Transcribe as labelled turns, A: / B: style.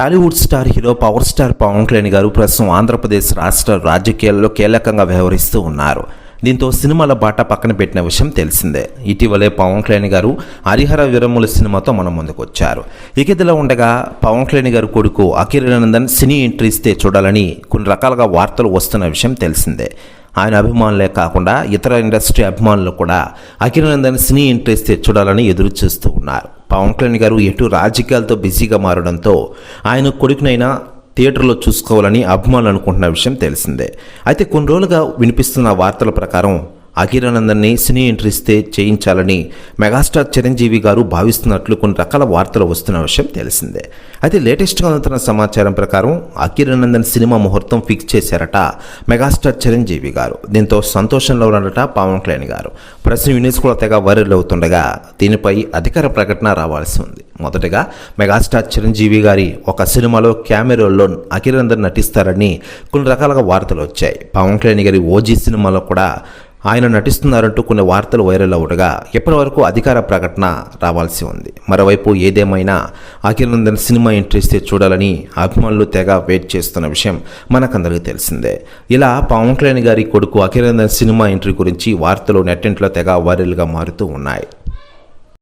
A: Tollywood star hero power star Pawan Kalyan గారు ప్రస్తుతం ఆంధ్రప్రదేశ్ రాష్ట్ర రాజకీయాల్లో కీలకంగా వ్యవహరిస్తూ ఉన్నారు. దీంతో సినిమాల బాట పక్కన పెట్టిన విషయం తెలిసిందే. ఇటీవలే పవన్ కళ్యాణ్ గారు హరిహర విరముల సినిమాతో మన ముందుకొచ్చారు. ఇక ఇదిలా ఉండగా పవన్ కళ్యాణ్ గారు కొడుకు అఖిలనందన్ సినీ ఎంట్రీ ఇస్తే చూడాలని కొన్ని రకాలుగా వార్తలు వస్తున్న విషయం తెలిసిందే. ఆయన అభిమానులే కాకుండా ఇతర ఇండస్ట్రీ అభిమానులు కూడా అఖిరానందన్ సినీ ఇంట్రెస్ట్ చూడాలని ఎదురు చూస్తూ ఉన్నారు. పవన్ కళ్యాణ్ గారు ఎటు రాజకీయాలతో బిజీగా మారడంతో ఆయన కొడుకునైనా థియేటర్లో చూసుకోవాలని అభిమానులు అనుకుంటున్న విషయం తెలిసిందే. అయితే కొన్ని రోజులుగా వినిపిస్తున్న వార్తల ప్రకారం అఖిరానందన్ని సినీ ఎంట్రీ ఇస్తే చేయించాలని మెగాస్టార్ చిరంజీవి గారు భావిస్తున్నట్లు కొన్ని రకాల వార్తలు వస్తున్న విషయం తెలిసిందే. అయితే లేటెస్ట్గా అందుతున్న సమాచారం ప్రకారం అఖిరానందన్ సినిమా ముహూర్తం ఫిక్స్ చేశారట మెగాస్టార్ చిరంజీవి గారు. దీంతో సంతోషంలో ఉన్నట పవన్ కళ్యాణ్ గారు. ప్రశ్న న్యూస్ కూడా తెగ వైరల్ అవుతుండగా దీనిపై అధికార ప్రకటన రావాల్సి ఉంది. మొదటగా మెగాస్టార్ చిరంజీవి గారి ఒక సినిమాలో కెమెరాలో అఖిరానందన్ నటిస్తారని కొన్ని రకాలుగా వార్తలు వచ్చాయి. పవన్ కళ్యాణ్ గారి ఓజీ సినిమాలో కూడా ఆయన నటిస్తున్నారంటూ కొన్ని వార్తలు వైరల్ అవ్వగా ఇప్పటివరకు అధికార ప్రకటన రావాల్సి ఉంది. మరోవైపు ఏదేమైనా అఖిలనందన్ సినిమా ఎంట్రీస్తే చూడాలని అభిమానులు తెగ వెయిట్ చేస్తున్న విషయం మనకందరికీ తెలిసిందే. ఇలా పవన్ కళ్యాణ్ గారి కొడుకు అఖిలందన్ సినిమా ఎంట్రీ గురించి వార్తలు నెట్టింట్లో తెగ వైరల్గా మారుతూ ఉన్నాయి.